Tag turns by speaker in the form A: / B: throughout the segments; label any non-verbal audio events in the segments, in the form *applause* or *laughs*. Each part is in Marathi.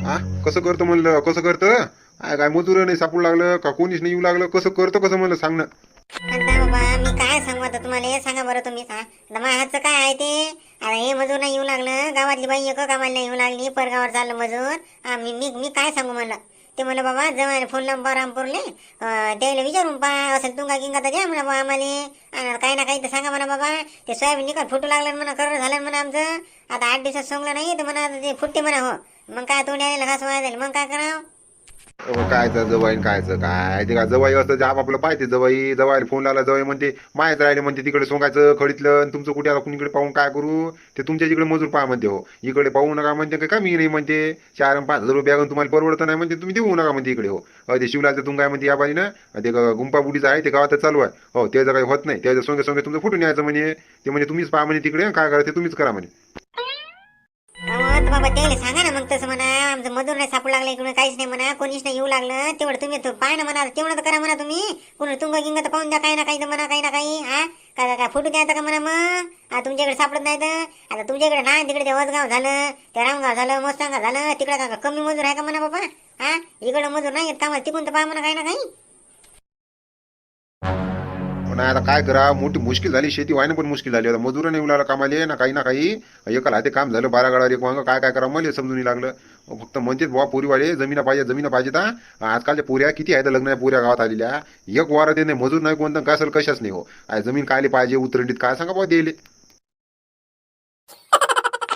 A: हा? कसं करतो म्हणलं? कसं करतं? काय काय मजूर नाही सापडू लागलं का कोणीच नाही येऊ लागलं? कसं करतो कसं म्हणलं? सांग ना.
B: आता बाबा मी काय सांगू आता तुम्हाला? हे सांगा बरं तुम्ही. हा? आता माझ्या हातचं काय आहे ते? आता हे मजूर नाही येऊ लागलं. गावातली बाई एक कामाला नाही येऊ लागली. परगावर चाललं मजूर. हा मी मी मी काय सांगू म्हणलं? ते म्हणलं बाबा जवळ फोन लावून रामपूरले. त्याला विचारून पा असेल तुंगा गिंगा तर द्या म्हणा बा आम्हाला. काही ना काही तर सांगा म्हणा बाबा ते सोयाबीन निकाल फुटू लागलं म्हणा खरं झालं म्हणा आमचं. आता आठ दिवसात सोंगलं नाही तर म्हणा ते फुटते म्हणा हो. मग काय तोंड यायला घास वाया मग काय करावं?
A: काय कायचं जवाई काय कायचं काय. ते काय जवाई असतं जे आपलं पाहिजे जवाई जवाई फोन लावला जवाई म्हणते माहीत राहिले म्हणते तिकडे सोंगायचं खडीतलं आणि तुमचं कुठे आलं कुणीकडे पाहून काय करू? ते तुमच्या तिकडे मजूर पहा म्हणते हो. इकडे पाहू नका म्हणते काय कमी नाही म्हणते. चार पाच हजार रुपये तुम्हाला परवडत नाही म्हणते. तुम्ही देऊ नका म्हणते इकडे हो. ते शिवलाचं तुंगाय म्हणते या बाई ना ते गुंपा बुडीचं आहे ते गावात चालू आहे. हो त्याचं काही होत नाही. त्याच्या सोंगे सोंगे तुमचं फुटून यायचं म्हणे. ते म्हणजे तुम्हीच पाहा म्हणे तिकडे. काय करा ते तुम्हीच करा म्हणे.
B: तसं म्हणा आमचं मजूर नाही सापडू लागलं इकडून काहीच नाही म्हणा कोणीच नाही येऊ लागलं तेवढं तुम्ही तो पाय ना म्हणा तेवढं तर करा म्हणा तुम्ही. कोणी तुंग गिंग तर पाहून द्या काही ना काही तर म्हणा काही ना काही हा? काय काय- फोटो फुटू द्यायचं का म्हणा मग? तुमच्याकडे सापडत नाही तर? आता तुमच्याकडे नाही तिकडे ते वसगाव झालं ते रामगाव झालं मोस्तांगा झालं तिकडे कमी मजूर आहे का म्हणा बाबा? हा? इकडं मजूर नाही येत कामाला तिकून तर पाहा म्हणा काही ना काही.
A: पण आता काय करा मोठी मुश्किल झाली शेती व्हायनं पण मुश्किल झाली. आता मजूर नाही उलाला कामाले ना काही ना काही. एकाला हाते काम झालं बारा गाडावर एक वांग काय काय करा? मला समजून नाही लागलं. फक्त म्हणतेच बुवा पोरीवाले जमिना पाहिजे जमिना पाहिजे ता. आजकालच्या पोऱ्या किती आहेत लग्न पोऱ्या गावात आलेल्या? एक वारा ते नाही मजूर नाही कोणतं काय सर कशाच नाही हो. काय जमीन कायले पाहिजे उतरंडीत काय? सांगा बुवा द्यायले.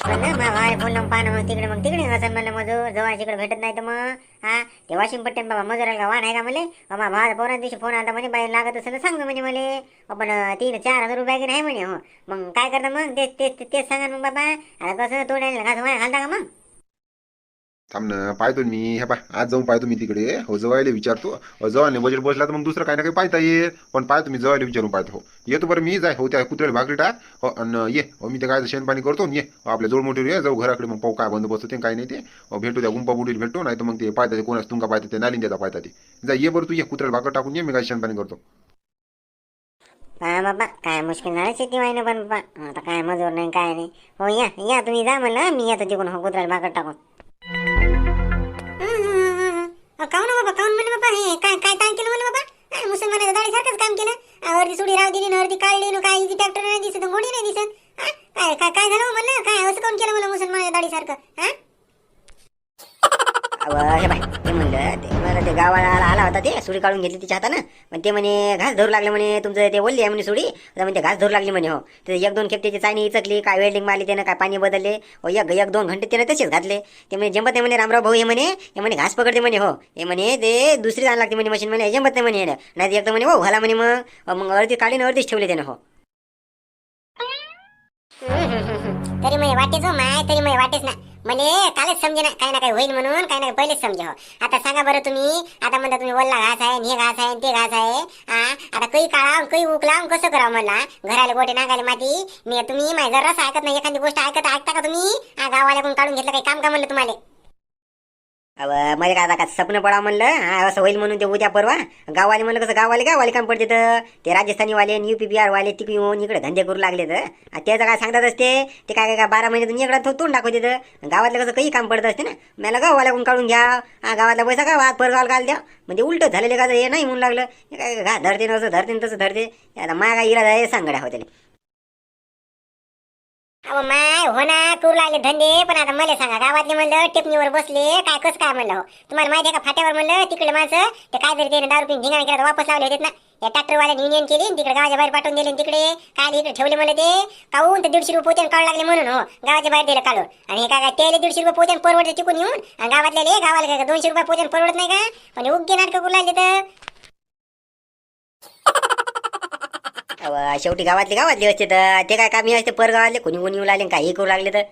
B: म्हणलं मग भाई फोन लावून पाहा मग तिकडे मग तिकडे असं म्हणलं मजूर जवळ तिकडे भेटत नाही तर मग हा? ते वाशिम पट्ट्यान बाबा मजुराला का वाहन आहे का मला बाबा भावा पोरा दिवशी फोन आला म्हणे बाई लागत असेल तर सांग म्हणे मले. पण तीन चार हजार रुपये की नाही म्हणे हो. मग काय करता मग? तेच तेच तेच- तेच सांगा मग बाबा. आता कसं तोडायला घास वाया घालता का मग?
A: थांब ना पाहतो मी हे पाय आज जाऊन पाहतो मी तिकडे. हो जवायला विचारतो. जवळ बजेट बसला तर मग दुसरं काही ना काही पाहता येईल. पण पाहतो मी जवायला विचारून पाहतो. हो येतो बरं मी जाय. हो त्या कुत्र्याला भाकरी टाक हो आणि ये. हो मी ते काय शेणपाणी करतो ये. हो, आपल्या जोड मोठी ये. जाऊ घराकडे मग पाहू काय बंद बसतो ते काय नाही ते. हो, भेटू त्या गुंपा बुडील भेटतो नाही तर मग ते पाहता ते कोणाच तुमका पाहता ते नालिंग देता पाहता ते. जा ये बरं तू ये. कुत्र्याला भाकर टाकून ये मी काय शेणपाणी करतो.
B: काय बाबा काय मुश्किल नाही शेती वाहिनं पण बाबा. आता काय मजूर नाही काय नाही. हो या या तुम्ही जा म्हणा मी येतो तिकडून हो कुत्र्याला भाकर टाकून. काम केलं वरती सुडी राव दिली वरती काढली ना काय ट्रॅक्टर नाही दिसत गोडी नाही दिसत. काय काय काय झालं हो म्हणलं? काय असं काऊन केलं मला मुसलमानाच्या दाढीसारखं? हा?
C: हे बाय ते म्हणलं ते मला ते गावाला आला होता ते सुडी काढून घेतली तिच्या हातानं. पण ते म्हणे घास धरू लागले म्हणे तुमचं ते बोलले आहे म्हणे सुडी आता म्हणजे घास धरू लागली म्हणे हो. ते एक दोन खेप त्याची चायनी इचकली काय वेल्डिंग मारली त्यानं काय पाणी बदलले. हो एक एक दोन घंटे त्यानं तसेच घातले. ते म्हणे जमत नाही म्हणे रामराव भाऊ हे म्हणे हे म्हणे घास पकडते म्हणे हो. हे म्हणे ते दुसरी जाण लागते म्हणे मशीन म्हणे जमत नाही म्हणे नाही तर म्हणे हो घाला म्हणे मग. हो, मग अर्धी काढीन अर्धीच ठेवले त्यानं हो.
B: तरी म्हणजे वाटेच हो माय तरी मला वाटेच ना. म्हणे कालच समजे ना काही ना काही होईल म्हणून काही ना काही पहिलेच समजे हो. आता सांगा बरं तुम्ही आता म्हणता तुम्ही वल्ला घास आहे हे घास आहे ते घास आहे हा आता काही काळा काही उकला कसं करावं म्हणला? घराला गोटे नागाले माती. मी तुम्ही माझा रस ऐकत नाही एखादी गोष्ट ऐकत ऐकता का तुम्ही? हा गावाला काढून घेतलं काही काम का म्हणलं तुम्हाला?
C: अवमध्ये काय आता काय सपन पडा म्हणलं हा असं होईल म्हणून ते उद्या परवा. गावाले म्हणलं कसं गावाले गावाले काम पडते तर? ते राजस्थानी वाले यू पी बिहार वाले तिकडे येऊन इकडे धंदे करू लागले तर. आ, त्याचं काय सांगतात असते? ते काय काय काय बारा महिन्यातून इकडं तो तोंड दाखवते तर. गावातलं कसं काही काम पडत असते ना. मला गावाला काढून घ्या? हा गावातला पैसा गावात परगावाला घाल द्या. म्हणजे उलटं झालेले का हे नाही म्हणून लागलं. काय घा धरते ना असं धरते तसं धरते. आता माया काय इलाज आहे सांगड्या होते
B: अहो माय हो ना करू लागले धंदे पण आता मला सांगा गावातले म्हणलं टेपणीवर बसले काय कसं काय म्हणलं हो? तुम्हाला माहिती आहे का फाट्यावर म्हणलं तिकडे माणसं ते काय तरी ते दारू पिऊन धिंगाणा केला वापस लावले होते ना. या ट्रॅक्टरवाल्याने युनियन केली तिकडे गावाच्या बाहेर पाठवून दिले तिकडे काय इकडे ठेवले म्हणलं ते काऊन तर दीडशे रुपये पोत्यान काढू लागले म्हणून हो गावाच्या बाहेर दिलं काढून. आणि हे काय काय त्याला दीडशे रुपये पोत्यान परवडते तिकून येऊन आणि गावातले गावाला काय दोनशे रुपये पोत्यान परवडत नाही का? पण उग्गे नाटकं करू लागले तर
C: अव, शेवटी गावातले गावातले असते तर. ते काय कामी असते परगावातले कोणी कोणी येऊ लागले काही करू लागले तर.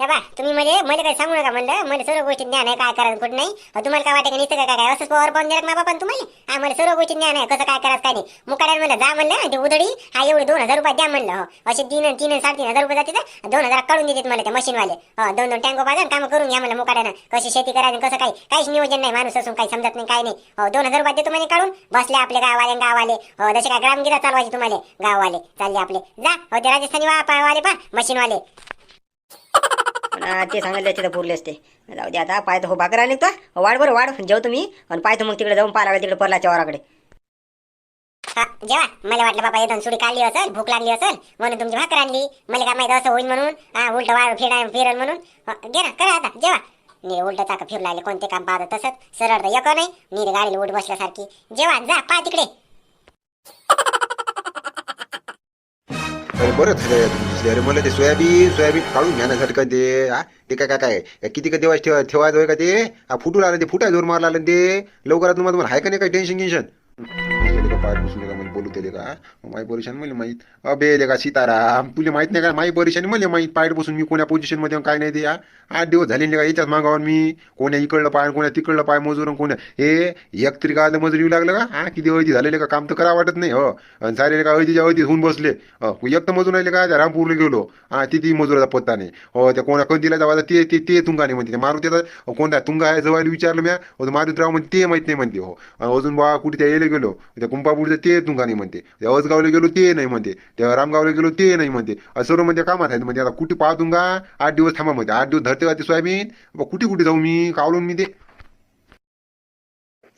B: हे बा तुम्ही म्हणजे मला काही सांगू नका म्हणलं. मला सर्व गोष्टी ज्ञान आहे काय करायचं कुठं नाही. अहो, तुम्हाला काय वाटतं का नुसतं काय काय असंच पॉवर पाहून दिलं बाबा तुम्हाला हा मला सर्व गोष्टी ज्ञान आहे. कसं काय करायचं काय नाही. मुकाड्यात म्हणलं जा म्हणलं ते उधडी हा एवढे दोन हजार रुपये द्या म्हणलं हो. असे तीन तीन आणि साडेतीन हजार रुपये जाते तर दोन हजार काढून देतात मला ते मशीनवाले. हो दोन दोन टँको पाहिजे काम करून घ्या म्हणलं मुकाड्यानं कशी शेती करायची कसं काय? काहीच नियोजन नाही माणूस असून काही समजत नाही काय नाही. हो दोन हजार रुपये देतो म्हणे काढून. बसले आपले गाववाले आणि गाववाले. हो जसे काय ग्रामगिरा चालवायचे तुम्हाला. गाववाले चालले आपले. जा हो ते राजस्थानी वा वाले पा मशीनवाले.
C: पण ते सांगितलं त्याचे तर पुरले असते. जाऊ दे आता पाहतो हो भाकर आले का वाढ बरं वाढ. जेवतो मी आणि पाहतो मग तिकडे जाऊन पाहा लागेल तिकडे परलाच्या वाराकडे
B: हा जेव्हा मला वाटलं बाबा येतात सुडी काढली असेल भूक लागली असेल. म्हणून तुमची भाकर आणली. मला काय माहिती असं होईल म्हणून. हा उलट वाळ फिरा फिरल म्हणून. हा, घे ना करा आता जेव्हा नी उलट चाक फिरू लागले कोणते काम पाहत तसंच. सरळ तर एक नाही. नीर गाडीला उठ बसल्यासारखी. जेव्हा जा पा तिकडे.
A: अरे बरं झालं तुम्ही दिसले अरे मला ते सोयाबीन सोयाबीन काढून घेण्यासाठी काय ते. हा? ते काय काय काय? किती का दिवस ठेवा ठेवायचं होय का ते? हा फुटू लागलं ते फुटाय जोर मारला आलं ते. लवकरात तुम्हाला तुम्हाला आहे का नाही काय टेन्शन टेन्शन पाय पुसले का बोलू त्याले का माई परेशान मला माहीत अबे ले का सीताराम तुला माहीत नाही का? माई परेशानी मला माहीत पायट बसून मी कोण्या पोझिशनमध्ये काय नाही ते हा. आठ दिवस झाले नाही का याच्याच मागावर मी. कोण्या इकडलं पाय कोण्या तिकडलं पाय मजूर कोण्या हे एक तरी का मजूर येऊ लागलं का? हा किती अवधी झालेले का काम तर करा वाटत नाही हो. आणि सारे का अवधीच्या अवधीत होऊन बसले. हो एक तर मजूर राहिले का त्या रामपूरला गेलो. हा तिथे मजुराचा पत्ता नाही. हो त्या कोणा कंदीला जावा ते ते ते तुंगा नाही म्हणते मारू त्याचा कोणता तुंगा आहे जवळ विचारलं म्या. मारुतराव म्हणते ते माहीत नाही म्हणते हो. अजून बा कुठे त्या येले गेलो. त्या कुंपापूरचं ते तुंगा नाही म्हणते. त्या अजगावला गेलो ते नाही म्हणते. त्या रामगावला गेलो ते नाही म्हणते. सर्व म्हणजे कामात आहेत. म्हणजे आता कुठे पाहतुंगा आठ दिवस थांबा म्हणते. आठ दिवस धरते का ते सोयाबीन? बा कुठे कुठे जाऊ मी? कावलून मी ते.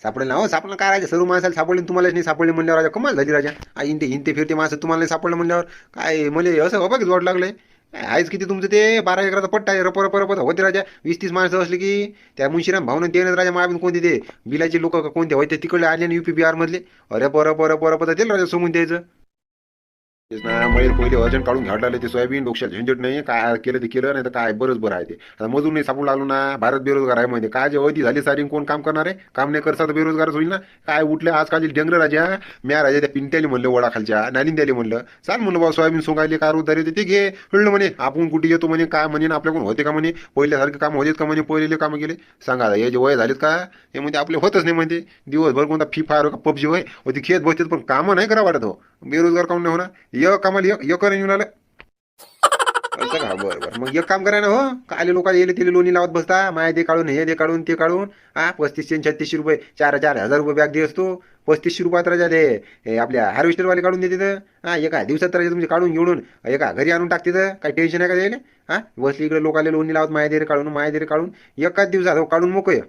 A: सापडेल ना हो सापडलं काय राजा? सर्व माणसाला सापडले तुम्हालाच नाही सापडले म्हणल्यावर राजा? कमाल झाली राजा. आई हिंते हिंते फिरते माणसं तुम्हाला नाही सापडलं म्हणल्यावर. काय मला असं बाबा वाट लागलंय? आहेच किती तुमचं ते? बारा एकराचा पट्टा आहे. रप रप रप होते राजा. वीस तीस माणसं असली की त्या मुंशीराम भावनं ते राजा. महाबीन कोणते ते? बिलाचे लोक कोणते? होते तिकडे आले ना यू पी बिहारमधले. अरे पर रप रप पर राजा सोमून द्यायचं. तेच ना पहिले अर्जंट काढून घ्यावं लागले ते सोयाबीन डोक्यात झंझट नाही काय केलं ते केलं नाही तर काय बरंच बरं आहे ते. आता मजूर नाही सापडू लागलो ना भारत बेरोजगार आहे म्हणजे काय जे अवधी झाली सारी कोण काम करणार आहे? काम नाही करता तर बेरोजगारच होईल ना. काय उठले आजकालचे डेंगर राजा. म्या राजा त्या पिंट्याली म्हणलं वडाखालच्या खालच्या नालिंद्याली म्हणलं. चाल म्हणलं बाबा सोयाबीन सोंगायले कार उतारे ते घे. हळलं म्हणे आपण कुठे येतो म्हणे काय म्हणे आपल्याकडून होते का म्हणे? पहिल्यासारखे काम होतेत का म्हणे पहिलेले कामं केले? सांगा हे जे वय झालेत का? हे म्हणजे आपले होतच नाही म्हणते दिवसभर कोणता फी फायर पबजी होय. ते खेळत बसतेत पण कामं नाही करा वाटत हो. बेरोजगार काऊन नाही होणार? एक कामाला एक एक येऊन आलं. *laughs* असं का? बरं बरं. मग एक काम करा ना हो. काले लोक येले तिले लोणी लावत बसता? माया ते काढून हे ते काढून ते काढून. हा पस्तीसशे छत्तीसशे रुपये चार चार हजार रुपये बॅग दे असतो पस्तीसशे रुपयात राजा ते हे आपल्या हार्वेस्टरवाले काढून देते तर. हा एका दिवसात राजा तुमचे काढून घेऊन एका घरी आणून टाकते तर. काही टेन्शन आहे का त्याला? हा बसली इकडे लोकाले लोणी लावत माया देरे काढून माया देरे काढून. एकाच दिवसात हो काढून मोकय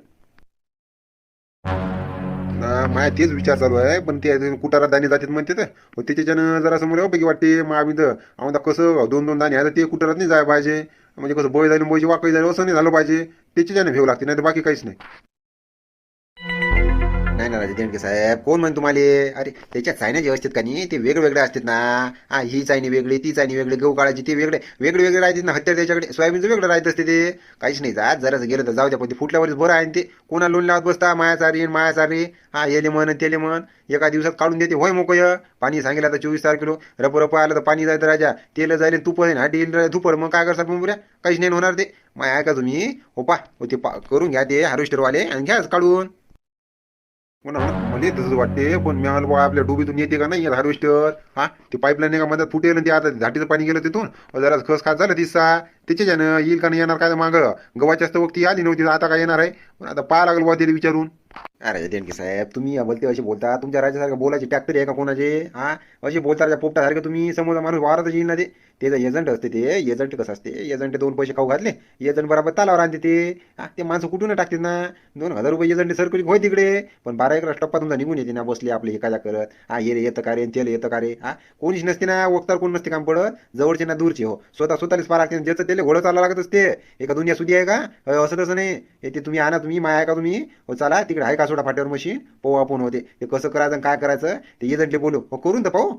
A: माया तेच विचार चालू आहे. पण ते कुटारा दाणे जातात म्हणते तर त्याच्यानं जरा समोर पैकी वाटते. मग आम्ही तर आम्हाला कसं दोन दोन दाणे आहे तर ते कुटारात नाही जायला पाहिजे. म्हणजे कसं बोय झाली बोयची वाकळी झाली असं नाही झालं पाहिजे. त्याच्यानं भेव लागते नाही तर बाकी काहीच नाही. देणके साहेब कोण म्हण तुम्हाला? अरे त्याच्यात चायनाचे असतात का नाही? ते वेगवेगळे असतात ना. हा ही चायनी वेगळी ती चायनी वेगळी गहू काळाची ते वेगळे वेगळे वेगळे राहतात ना. हत्यार त्याच्याकडे सोयाबीनचं वेगळं राहत असते ते. काहीच नाही जात. जरासं गेलं तर जाऊ द्या पण ते फुटल्यावरच बरं आहे ना ते. कोणा लोन लावत बसता? मायाचारी मायाचारी हा येले म्हण तेले म्हण. एका दिवसात काढून देते. होय मोकय पाणी सांगितलं आता चोवीस तारखेलो. रप रप आलं तर पाणी जायचं राजा. तेल जाईल तुप हाटी येईल धुपर मग काय करतात मग बुऱ्या काहीच नाही होणार ते. मग ऐका तुम्ही. हो पा हो ते पा करून घ्या ते. हार्वेस्टरवाले. आणि घ्या काढून. म्हणा म्हणजे तसंच वाटते पण मी आलो बा आपल्या डोबीतून येते का नाही हार्वेस्टर? हा ते पाईपलाईन का मध्यात फुटेल आणि ते आता झाटीचं पाणी गेलं तिथून? जरा खस खास झालं तिसा त्याच्याच्यानं येईल का नाही येणार काय मागं? गव्हाच्या असतं वक्ती आली नव्हती आता काय येणार आहे? पण आता पाहा लागलं बा त्याला विचारून. अरे देणके साहेब तुम्ही बोलते असे बोलता. तुमच्या राज्यासारखं बोलायचे टॅक्टर आहे का कोणाचे? हा? असे बोलता राजा पोपटासारखं तुम्ही समोरचा माणूस वारातच येईल ना ते? त्याचं एजंट असते ते एजंट कसं असते? एजंट दोन पैसे खाऊ घातले एजंट बरोबर तालावर आणते ते. हा? ते माणसं कुठून टाकतात ना? दोन हजार रुपये एजंट सरकारी होय तिकडे. पण बारा एक टप्पा तुमचा निघून येते ना बसले आपले एखाद्या करत. हा ये रे येतं का रे त्याला येतं का रे हा? कोणीच नसते ना वक्तार कोण नसते काम पडत. जवळचे ना दूरचे हो. स्वतः स्वतःलाच पारा लागते ज्याचं त्याला घोडं चालावं लागत असते एका दुनिया सुधी आहे का? असं तसं नाही. हे ते तुम्ही आणा तुम्ही माया का तुम्ही? हो चला तिकडे आहे का सोडा फाट्यावर मशीन? पाहू आपण होते. ते कसं करायचं आणि काय करायचं ते एजंटले बोलू. हो करून तर पाहू.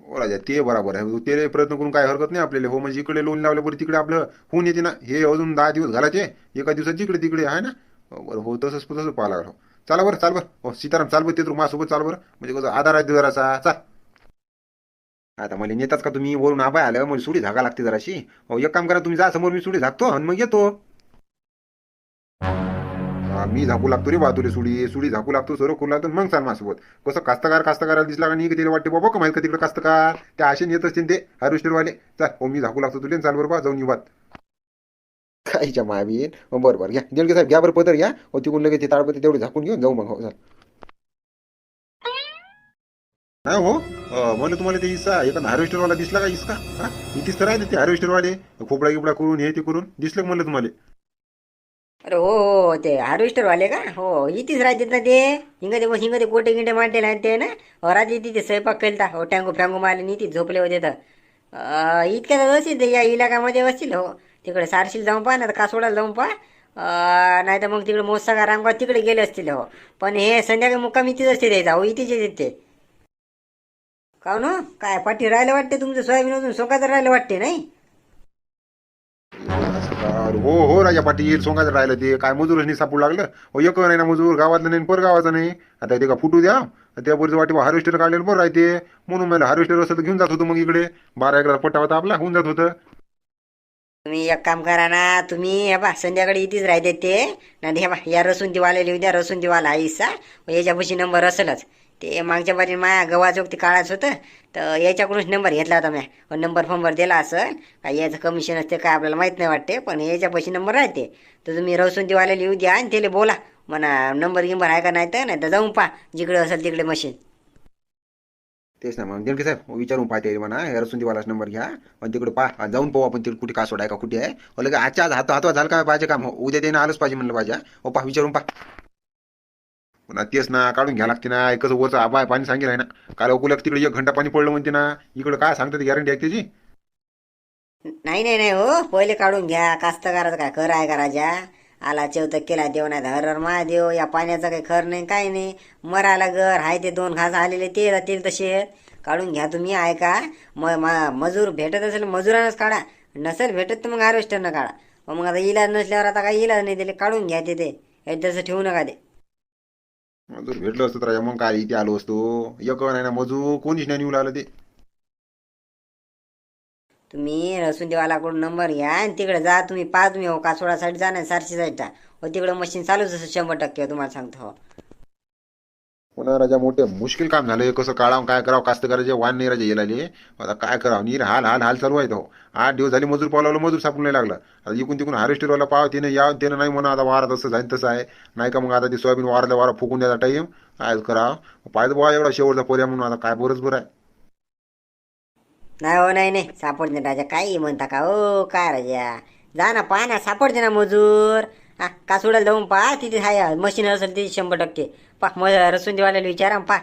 A: हो राजा ते बरोबर आहे. ते प्रयत्न करून काय हरकत नाही आपल्याला. हो म्हणजे इकडे लोन लावल्यावर तिकडे आपलं होऊन येते ना. हे अजून दहा दिवस घालायचे. एका दिवसात जिकडे तिकडे आहे ना. बरं हो तसंच तसंच पाहा लागलं. चला बरं चाल बरं. हो सीताराम चाल बरं ते तर माझ्यासोबत चाल बरं. म्हणजे कसं आधार आहे जरासा. चाल. आता मला नेताच का तुम्ही वरून आबाय आलं? मला सुडी झाका लागते जराशी. हो एक काम करा तुम्ही जा समोर मी सुडी झाकतो आणि मग येतो. मी झाकू लागतो रे बा तुला सुडी सुडी झाकू लागतो सर्व करू लागतो मग चाल माझ्यासोबत कसं कास्तकार कास्तकाराला दिसला का नाही की त्याला वाटते बाबा का माहीत का तिकडे कास्तकार? त्या आशेने येत असतील ते हार्वेस्टरवाले चाल हो मी झाकू लागतो तुला चाल बरं बा जाऊन येऊ काहीच्या मावीन हो, बरं बरं घ्या. देणगे साहेब घ्या बरं पदर घ्या. हो तिकडून लगेच ते ताडपत्री तेवढे झाकून घेऊन जाऊ मग. हो चाल. नाही हो म्हणलं तुम्हाला ते इसा एखादा हार्वेस्टरवाला दिसला का इसका? हा? इथेच तर आहे ते हार्वेस्टरवाले खोपडा गिबडा करून हे ते करून दिसलं म्हणलं तुम्हाला?
C: अरे हो हो, हो ते हार्वेस्टर वाले का? हो इथेच राहतात ना ते. हिंगते हिंगते गोटे गिंटे मांडले ना ते ना. हो, रात्री तिथे स्वयंपाक केलता. हो टँगू फँगू मारले नी तिथे झोपले होते तर. इतक्या तर असतील ते या इलाकामध्ये असतील हो. तिकडे सारशील जाऊन पहा ना तर कासोडाला जाऊन पहा. नाही तर मग तिकडे मोसागा रामगाव तिकडे गेले असतील हो. पण हे संध्याकाळी मुक्काम इथेच असते द्यायचा हो. इथेच येते ते. का ना हो? काय पाठी राहिलं वाटते तुमचं? सोयाबीन अजून सोकाचं राहिलं वाटते नाही?
A: अरे हो हो राजा पाटील सोंगाचं राहिलं ते. काय मजूरच नाही सापडू लागलं. हो एक नाही ना मजूर गावातलं नाही पर गावाचं नाही. आता ते का फुटू द्या. त्यावर वाटे हार्वेस्टर काढलेलं बरं राहते. म्हणून मला हार्वेस्टर असं तर घेऊन जात होतं मग इकडे. बारा एकरा पट्टा होता आपला होऊन जात होतं.
C: तुम्ही एक काम करा ना तुम्ही हे बा संध्याकाळी इथेच राहते ते नाही हे बा या रसून दिवाला लिहू द्या रसून दिवाला आईसा याच्यापाशी नंबर असेलच. ते मागच्या बाजूने माया गव्हाचं ते काळाच होतं तर याच्याकडूनच नंबर घेतला होता म्या. हो, नंबर फंबर दिला असेल काय याचं कमिशन असते काय आपल्याला माहीत नाही वाटते पण याच्यापाशी नंबर राहते. तर तुम्ही रसून दिवाला लिहू द्या आणि त्याला बोला. म्हणा नंबर गिंबर आहे का नाही तर नाही तर जाऊन पहा जिकडे असेल तिकडे मशीन
A: तेच ना मग देणके साहेब विचारून पाहते म्हणा. हे रसुंदीवालाच नंबर घ्या. आणि तिकडे पा जाऊन पाहू आपण तिकडे कुठे का सोडाय का कुठे आहे. लगे आजच्या आज हात हातवा झाला काय पाहिजे काम? हो, उद्या त्यानं आलंच पाहिजे म्हणलं पाहिजे. हो पा विचारून पा पुन्हा तेच ना काढून घ्या लागते ना कसं वरचं आबाय पाणी सांगेल आहे ना. काल अकोल्यात तिकडे एक घंटा पाणी पडलं म्हणते ना इकडे काय सांगतात गॅरंटी आहे त्याची?
C: नाही नाही नाही हो पहिले काढून घ्या कास्तकाराचं काय खरं आहे का राजा? आला चौथ केला देव नाही हर हर महादेव या पाण्याचं काही खर नाही काय नाही. मरायला घर आहे ते दोन घास आलेले ते राहतील तसे काढून घ्या तुम्ही ऐका म मा- मजूर भेटत असेल मजुरानंच काढा. नसेल भेटत तर मग हार्वेस्टरनं काढा. मग मग आता इलाज नसल्यावर आता काही इलाज नाही त्याला काढून घ्या ते ते. हे तसं ठेवू नका ते.
A: जर भेटलं असतं तर मग काय इथे आलो असतो. एक नाही ना मजूर कोणीच नाही निवलं आलं ते.
C: तुम्ही रसून देवालाकडून नंबर घ्या आणि तिकडे जा. तुम्ही पाच तुम्ही हो कासोडासाठी जा नाही सारशी साईडचा हो तिकडं मशीन चालूच असं शंभर टक्के हो, तुम्हाला सांगतो हो.
A: पुन्हा राजा मोठे मुश्किल काम झालं. कसं काढावं काय करावं कास्तकाराचे वान नाही राजा येला आता काय करावं? नीर हाल हाल हाल चालू आहे तो. आठ दिवस झाले मजूर पावला मजूर सापडू नाही लागला. आता इकून तिकून हार्वेस्टरवाला पाव तिने या त्यानं नाही म्हणा आता वारा तसं जाईन तसं आहे. नाही का मग आता ते सोयाबीन वाराला वारा फुकून द्यायचा टाईम काय करावं? पाहिजे बुवा एवढा शेवटचा पर्याय म्हणून आता काय बरंच बरं आहे.
C: नाही हो नाही नाही. सापडते राजा. काही म्हणता का? हो काय राजा? जा ना पाहा ना सापडते ना मजूर. हा कासोडाला जाऊन पहा तिथे हाय मशीन असेल तिथे शंभर टक्के. पा म रसून देवाला विचारा पा